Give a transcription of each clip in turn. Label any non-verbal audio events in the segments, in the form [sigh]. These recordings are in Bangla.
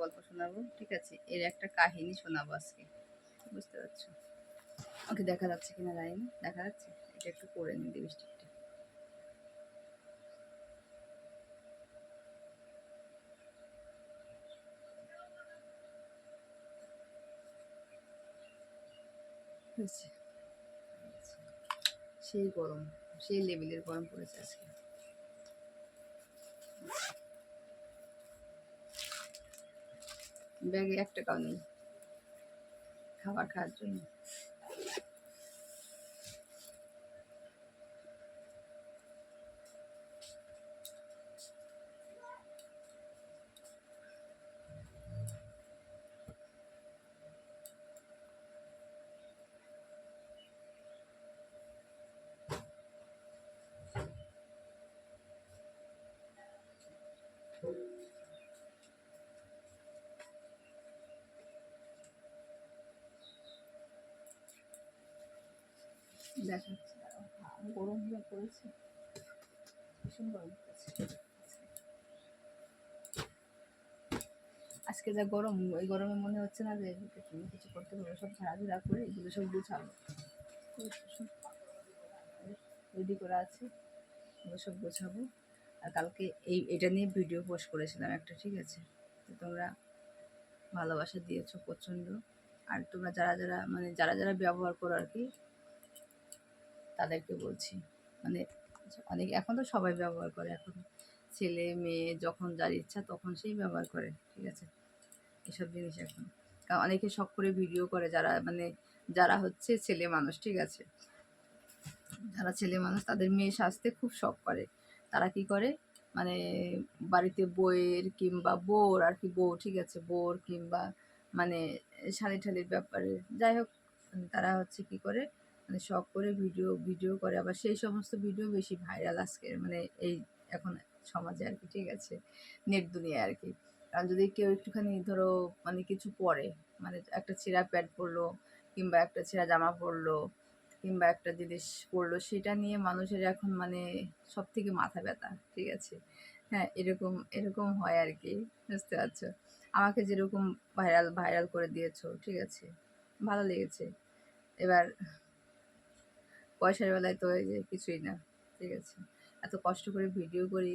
গল্প শোনাবো? ঠিক আছে, এর একটা কাহিনী শোনাবো আজকে। বুঝতে পারছ? ওকে, দেখা যাচ্ছে কিনা জানি না দেখা যাচ্ছে? এটা একটু করে নিই লিপস্টিকটা। সেই গরম, সেই লেভেলের গরম পড়েছে আজকে। ব্যাগে এক টাকাও নেই খাবার খাওয়ার জন্য। গরম হয়ে পড়েছে। ভীষণ গরম আজকে যা গরম ওই গরমে মনে হচ্ছে না যে তুমি কিছু করতে পারবে, সব ঝাড়াঝাড়া করে এগুলো সব গুছাবো রেডি করা আছে, এগুলো সব গোছাবো। আর কালকে এই, এটা নিয়ে ভিডিও পোস্ট করেছিলাম একটা, ঠিক আছে? তো তোমরা ভালোবাসা দিয়েছ প্রচণ্ড। আর তোমরা যারা যারা মানে যারা যারা ব্যবহার করো আর কি তাদেরকে বলছি। মানে অনেক, এখন তো সবাই ব্যবহার করে, এখন ছেলে, মেয়ে যখন যার ইচ্ছা তখন সেই ব্যবহার করে, ঠিক আছে? এসব জিনিস এখন। কারণ অনেকে শখ করে ভিডিও করে, যারা মানে যারা হচ্ছে ছেলে মানুষ, ঠিক আছে? যারা ছেলে মানুষ তাদের মেয়ে সাজতে খুব শখ করে। তারা কি করে? মানে বাড়িতে বইয়ের কিংবা বোর আর কি, বউ, ঠিক আছে? বোর কিংবা মানে শালি ঠালির ব্যাপারে। যাই হোক মানে তারা হচ্ছে কি করে? মানে শখ করে ভিডিও ভিডিও করে। আবার সেই সমস্ত ভিডিও বেশি ভাইরাল আজকে মানে এই এখন সমাজে আর কি, ঠিক আছে? নেট দুনিয়ায় আর কি। কারণ যদি কেউ একটুখানি ধরো মানে কিছু পরে মানে একটা ছেঁড়া প্যান্ট পরলো, কিংবা একটা ছেঁড়া জামা পরলো, কিংবা একটা জিনিস পরলো, সেটা নিয়ে মানুষের এখন মানে সব থেকে মাথা ব্যথা, ঠিক আছে? হ্যাঁ এরকম এরকম হয় আর কি, বুঝতে পারছ? আমাকে যেরকম ভাইরাল ভাইরাল করে দিয়েছ, ঠিক আছে? ভালো লেগেছে। এবার পয়সার বেলায় তো এই যে কিছুই না, ঠিক আছে। এত কষ্ট করে ভিডিও করি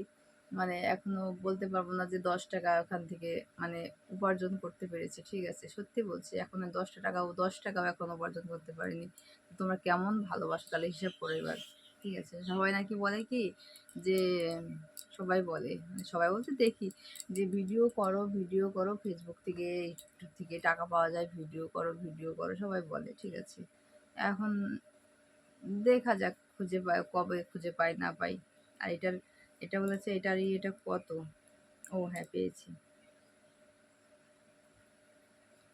মানে এখনও বলতে পারব না যে দশ টাকা ওখান থেকে মানে উপার্জন করতে পেরেছি, ঠিক আছে। সত্যি বলছি, এখন দশটা টাকাও দশ টাকাও এখন উপার্জন করতে পারিনি। তোমরা কেমন ভালোবাসো তাহলে হিসাব করে এবার, ঠিক আছে। সবাই নাকি বলে কি যে, সবাই বলে মানে সবাই বলতে দেখি যে ভিডিও করো ভিডিও করো ফেসবুক থেকে ইউটিউব থেকে টাকা পাওয়া যায়, ভিডিও করো ভিডিও করো, সবাই বলে, ঠিক আছে। এখন দেখা যাক খুঁজে পাই, কবে খুঁজে পাই না পাই। আর এটার, এটা বলেছে, এটারই এটা কত? ও হ্যাঁ পেয়েছি।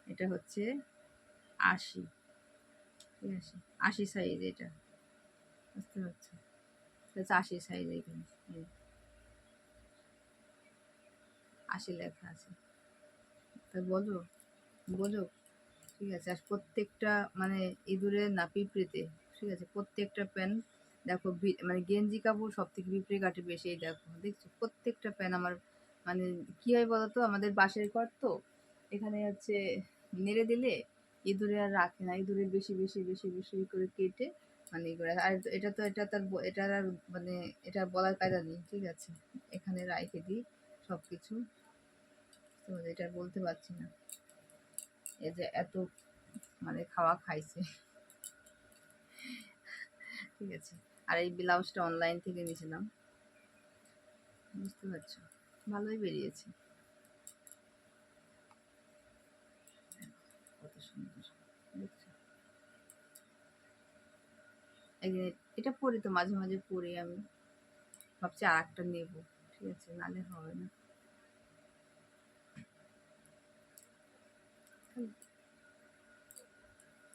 এটা হচ্ছে আশি। ঠিক আছে আশি সাইজ এটা। বুঝতে পারছ? হচ্ছে আশি সাইজ এখানে। আশি লেখা আছে। তা বলো বলো। ঠিক আছে, আর প্রত্যেকটা মানে ইঁদুরের না পিঁপড়েতে ঠিক আছে, প্রত্যেকটা প্যান দেখো মানে গেঞ্জি কাপড় সব থেকে পিঁপড়ে কাটে বেশি, এই দেখো, দেখছ? প্রত্যেকটা প্যান আমার মানে কী হয় বলতো, আমাদের বাঁশের ঘর তো, এখানে হচ্ছে নেড়ে দিলে ইঁদুরে আর রাখে না, ইঁদুরে বেশি বেশি বেশি বেশি করে কেটে মানে করে, আর এটা তো, এটা তার এটার আর মানে এটা বলার কায়দা নেই, ঠিক আছে? এখানে রাইখে দিই সব কিছু তো এটা বলতে পারছি না। এই যে এত মানে খাওয়া খাইছে। ঠিক আছে। আর এই ব্লাউজটা অনলাইন থেকে নিয়েছিলাম। বুঝতে পারছ? ভালোই বেরিয়েছে। কত সুন্দর এটা পরি তো, মাঝে মাঝে পরি আমি। ভাবছি আর একটা নেব, ঠিক আছে, নালে হবে না।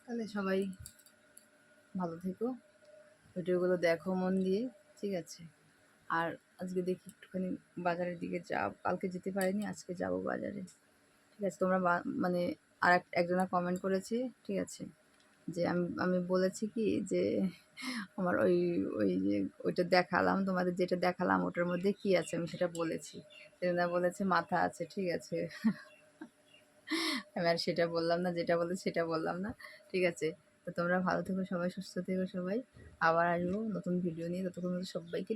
তাহলে সবাই ভালো থেকো। ভিডিওগুলো দেখো মন দিয়ে, ঠিক আছে? আর আজকে দেখি একটুখানি বাজারের দিকে যাব, কালকে যেতে পারিনি, আজকে যাব বাজারে। ঠিক আছে, তোমরা মানে আর একজনা কমেন্ট করেছে, ঠিক আছে? যে আমি আমি বলেছি কি যে আমার ওই ওই যে ওইটা দেখালাম, তোমাদের যেটা দেখালাম, ওটার মধ্যে কি আছে আমি সেটা বলেছি। সেটা বলেছে মাথা আছে, ঠিক আছে? [laughs] আমি আর সেটা বললাম না, যেটা বলে সেটা বললাম না, ঠিক আছে? তো তোমরা ভালো থেকো সবাই, সুস্থ থেকো সবাই। আবার আসব নতুন ভিডিও নিয়ে। ততক্ষণ সবাইকে